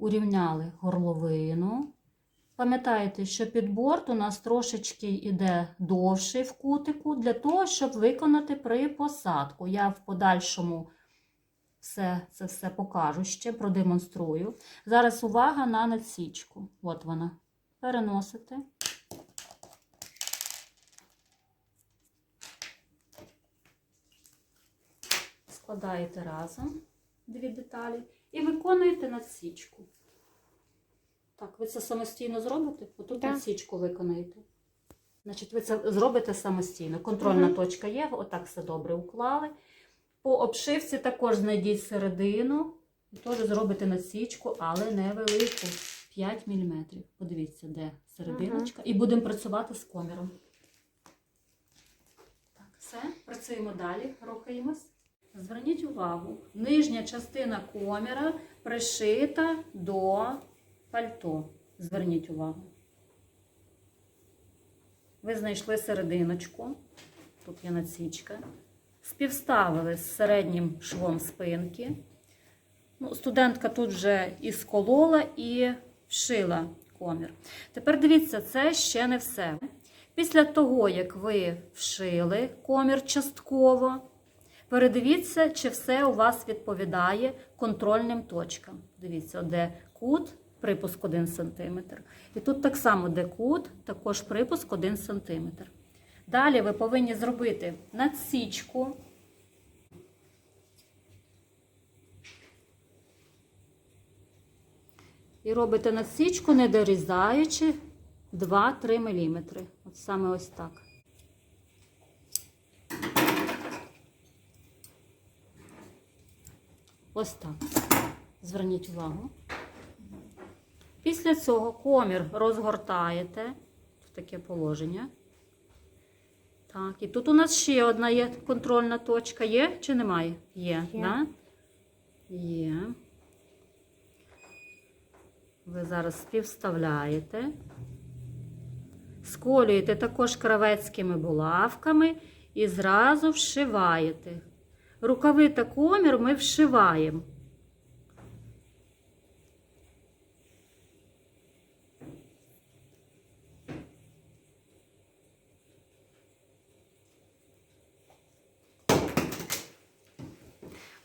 урівняли горловину. Пам'ятаєте, що підборд у нас трошечки йде довший в кутику, для того, щоб виконати при посадку. Я в подальшому все, це все покажу ще, продемонструю. Зараз увага на надсічку. От вона. Переносите. Складаєте разом дві деталі і виконуєте надсічку. Так, ви це самостійно зробите? Отут Так. надсічку виконаєте. Значить, ви це зробите самостійно. Контрольна Мгм. точка є, отак все добре уклали. По обшивці також знайдіть середину. Теж зробите надсічку, але невелику. 5 мм. Подивіться, де серединочка. І будемо працювати з коміром. Так, все, працюємо далі, рухаємось. Зверніть увагу, нижня частина коміра пришита до пальто. Зверніть увагу. Ви знайшли серединочку. Тут є надсічка. Співставили з середнім швом спинки. Ну, студентка тут вже і сколола, і вшила комір. Тепер дивіться, це ще не все. Після того, як ви вшили комір частково, передивіться, чи все у вас відповідає контрольним точкам. Дивіться, де кут, припуск 1 см. І тут так само, де кут, також припуск 1 см. Далі ви повинні зробити надсічку. І робите надсічку, не дорізаючи 2-3 мм. От саме ось так. Ось так. Зверніть увагу. Після цього комір розгортаєте в таке положення. Так, і тут у нас ще одна є контрольна точка. Є чи немає? Є, Є. Да? Є. Ви зараз співставляєте. Сколюєте також кравецькими булавками і зразу вшиваєте. Рукави та комір ми вшиваємо.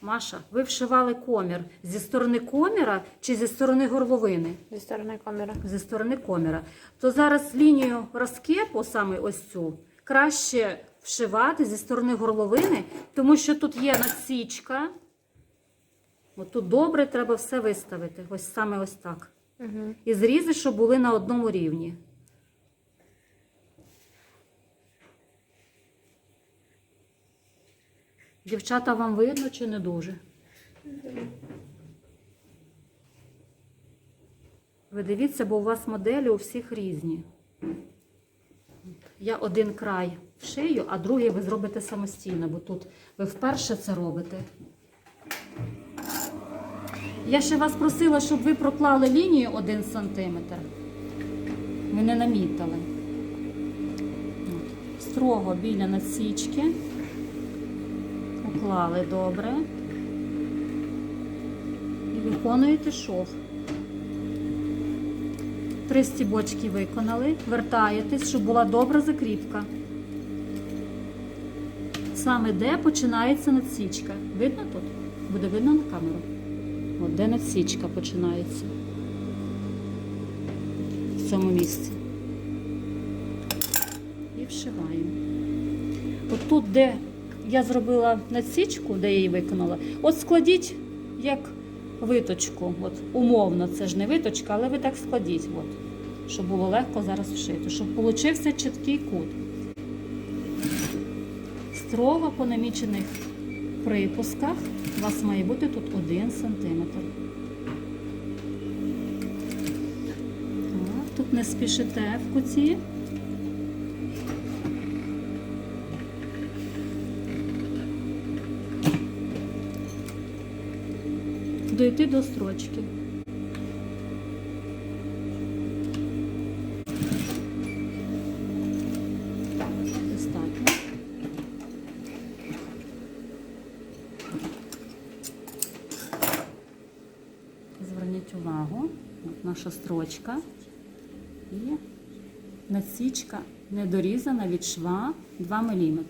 Маша, ви вшивали комір зі сторони коміра чи зі сторони горловини? Зі сторони камери. Зі сторони коміра. То зараз лінію розкепу, саме ось цю, краще вшивати зі сторони горловини, тому що тут є насічка. Тут добре треба все виставити. Ось саме ось так. Угу. І зрізи, щоб були на одному рівні. Дівчата, вам видно чи не дуже? Ви дивіться, бо у вас моделі у всіх різні. Я один край шию, а другий ви зробите самостійно, бо тут ви вперше це робите. Я ще вас просила, щоб ви проклали лінію 1 см. Ви не намітили. Строго біля насічки. Уклали добре. І виконуєте шов. Три стібочки виконали, вертаєтесь, щоб була добра закріпка. Саме де починається надсічка. Видно тут? Буде видно на камеру? От де надсічка починається. В цьому місці. І вшиваємо. От тут, де я зробила надсічку, де я її виконала, от складіть як виточку. От, умовно, це ж не виточка, але ви так складіть, от, щоб було легко зараз вшити, щоб получився чіткий кут. Строго по намічених припусках у вас має бути тут 1 см. Тут не спішите в куті. Дойти до строчки. Зверніть увагу, от наша строчка і насічка не дорізана від шва 2 мм.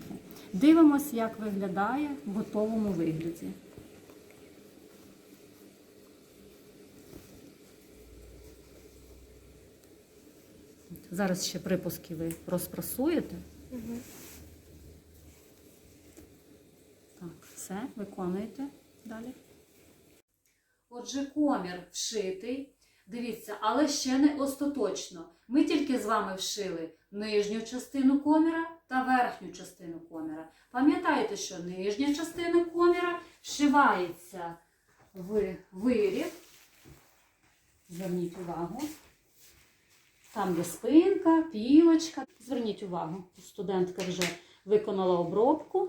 Дивимось, як виглядає в готовому вигляді. Зараз ще припуски ви розпрасуєте. Так, все, виконуєте далі. Отже, комір вшитий. Дивіться, але ще не остаточно. Ми тільки з вами вшили нижню частину коміра та верхню частину коміра. Пам'ятайте, що нижня частина коміра вшивається в виріб. Зверніть увагу. Там є спинка, пілочка. Зверніть увагу, студентка вже виконала обробку.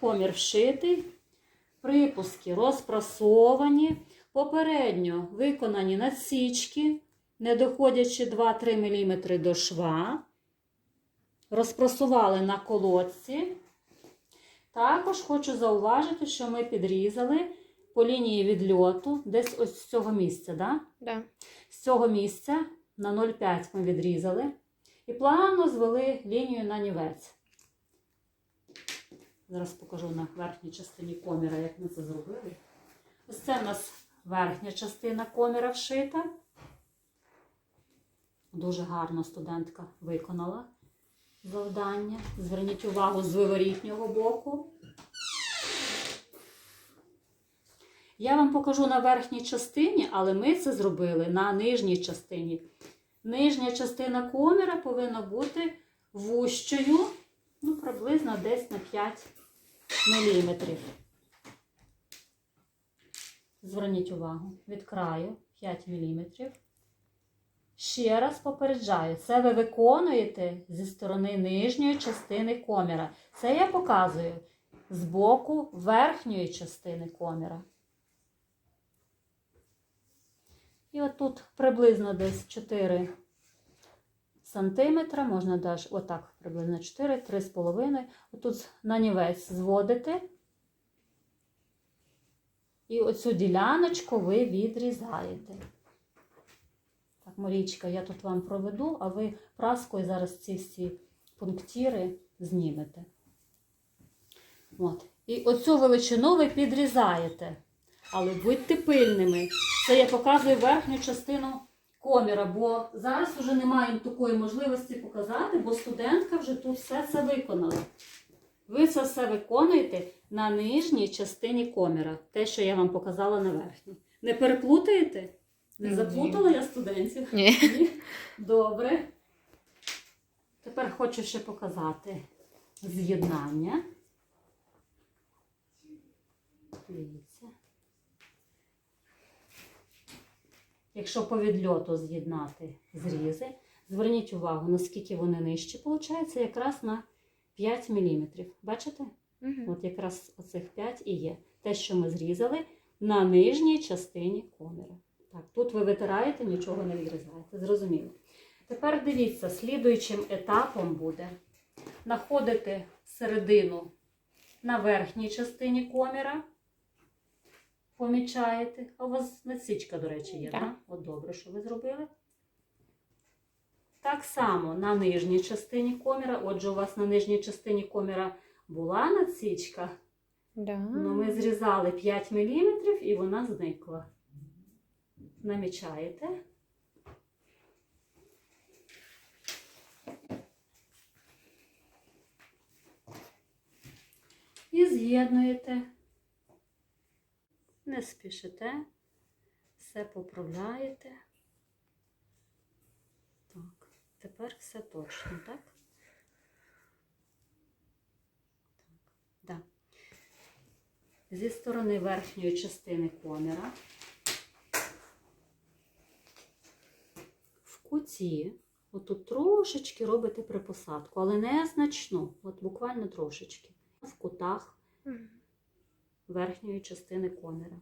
Комір вшитий, припуски розпрасовані, попередньо виконані надсічки, не доходячи 2-3 мм до шва. Розпрасували на колодці. Також хочу зауважити, що ми підрізали по лінії відльоту, десь ось з цього місця. Да? Да. З цього місця на 0,5 ми відрізали і плавно звели лінію на нівець. Зараз покажу на верхній частині коміра, як ми це зробили. Ось це в нас верхня частина коміра вшита. Дуже гарно студентка виконала завдання. Зверніть увагу з виворітнього боку. Я вам покажу на верхній частині, але ми це зробили на нижній частині. Нижня частина коміра повинна бути вущою, ну, приблизно десь на 5 мм. Зверніть увагу, від краю 5 мм. Ще раз попереджаю, це ви виконуєте зі сторони нижньої частини коміра. Це я показую з боку верхньої частини коміра. І отут приблизно десь 4 сантиметра, можна далі, отак, приблизно 4, 3,5. Отут нанівець зводите. І оцю діляночку ви відрізаєте. Так, Марічка, я тут вам проведу, а ви праскою зараз ці всі пунктіри знімете. От. І оцю величину ви підрізаєте. Але будьте пильними. Це я показую верхню частину коміра, бо зараз вже немає такої можливості показати, бо студентка вже тут все це виконала. Ви це все виконуєте на нижній частині коміра, те, що я вам показала на верхній. Не переплутаєте? Не заплутала я студентів? Ні. Ні? Добре. Тепер хочу ще показати з'єднання. Дивіться. Якщо по відльоту з'єднати зрізи, зверніть увагу, наскільки вони нижчі, виходить, якраз на 5 мм. Бачите? Мгм. От якраз оцих 5 і є. Те, що ми зрізали на нижній частині коміра. Так, тут ви витираєте, нічого не відрізаєте. Зрозуміло. Тепер дивіться, слідуючим етапом буде знаходити середину на верхній частині коміра. Помічаєте. А у вас насічка, до речі, є, Так. так? От добре, що ви зробили. Так само на нижній частині коміра. Отже, у вас на нижній частині коміра була насічка, Да. Ну, ми зрізали 5 мм і вона зникла. Намічаєте. І з'єднуєте. Не спішите, все поправляєте. Так, тепер все точно, так? Так. Да зі сторони верхньої частини коміра в куті, отут трошечки робите припосадку, але не значну, от буквально трошечки, в кутах. Верхньої частини коміра.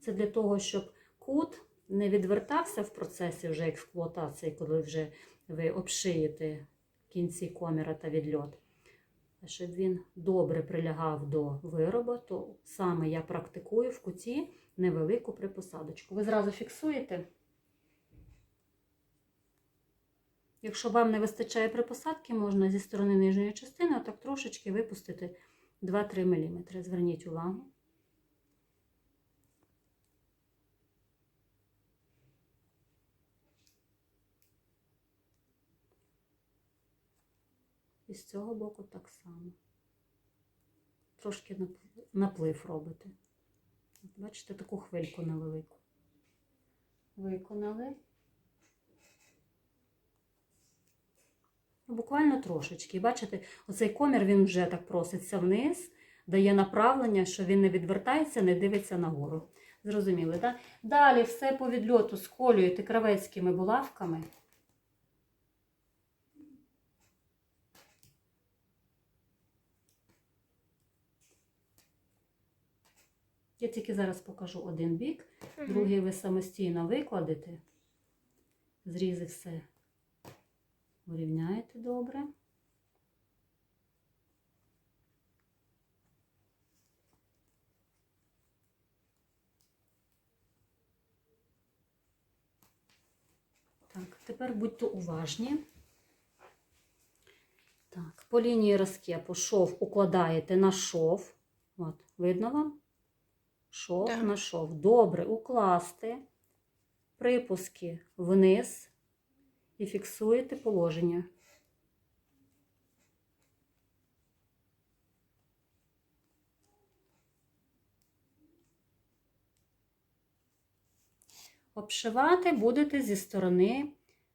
Це для того, щоб кут не відвертався в процесі вже експлуатації, коли вже ви обшиєте кінці коміра та відльот. А щоб він добре прилягав до виробу, то саме я практикую в куті невелику припосадочку. Ви зразу фіксуєте. Якщо вам не вистачає припосадки, можна зі сторони нижньої частини отак трошечки випустити 2-3 мм. Зверніть увагу. І з цього боку так само. Трошки напл- наплив робите. Бачите, таку хвильку невелику. Виконали. Буквально трошечки. Бачите, оцей комір він вже так проситься вниз, дає направлення, що він не відвертається, не дивиться нагору. Зрозуміли, так? Далі все по відльоту сколюєте кравецькими булавками. Я тільки зараз покажу один бік, другий ви самостійно викладете. Зрізи все урівняєте добре. Так, тепер будьте уважні. Так, по лінії розкепу шов укладаєте на шов. От, видно вам? Шов Так. на шов. Добре укласти припуски вниз і фіксуєте положення. Обшивати будете зі сторони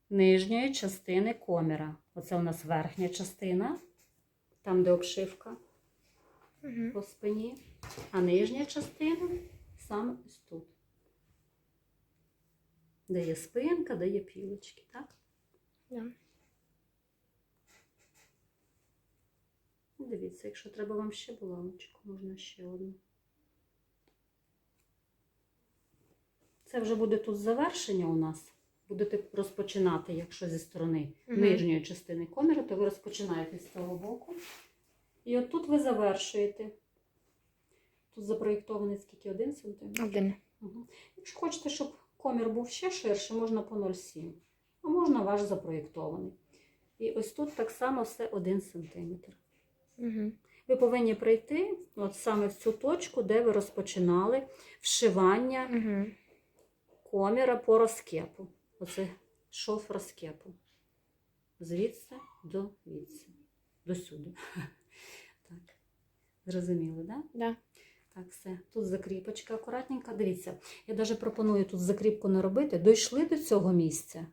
нижньої частини коміра. Оце у нас верхня частина, там, де обшивка Угу. по спині, а нижня частина саме ось тут. Де є спинка, де є пілочки, так? Да. Дивіться, якщо треба вам ще булавочку, можна ще одну. Це вже буде тут завершення у нас. Будете розпочинати, якщо зі сторони Мгм. нижньої частини коміра, то ви розпочинаєте з цього боку. І от тут ви завершуєте. Тут запроєктований скільки? Один сантиметр? Один. Угу. Якщо хочете, щоб комір був ще ширше, можна по 0,7, а можна ваш запроєктований. І ось тут так само все 1 см. Угу. Ви повинні прийти от саме в цю точку, де ви розпочинали вшивання Угу. коміра по розкепу. Оце шов розкепу. Звідси до відси. До сюди. Так. Зрозуміли, так? Да? Да. Так, все. Тут закріпочка акуратненька. Дивіться, я навіть пропоную тут закріпку не робити. Дійшли до цього місця,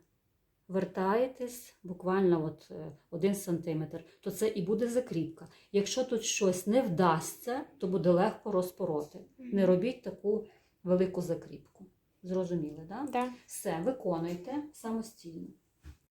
вертаєтесь буквально от е, один сантиметр, то це і буде закріпка. Якщо тут щось не вдасться, то буде легко розпороти. Не робіть таку велику закріпку. Зрозуміли, так? Да? Да. Все, виконуйте самостійно.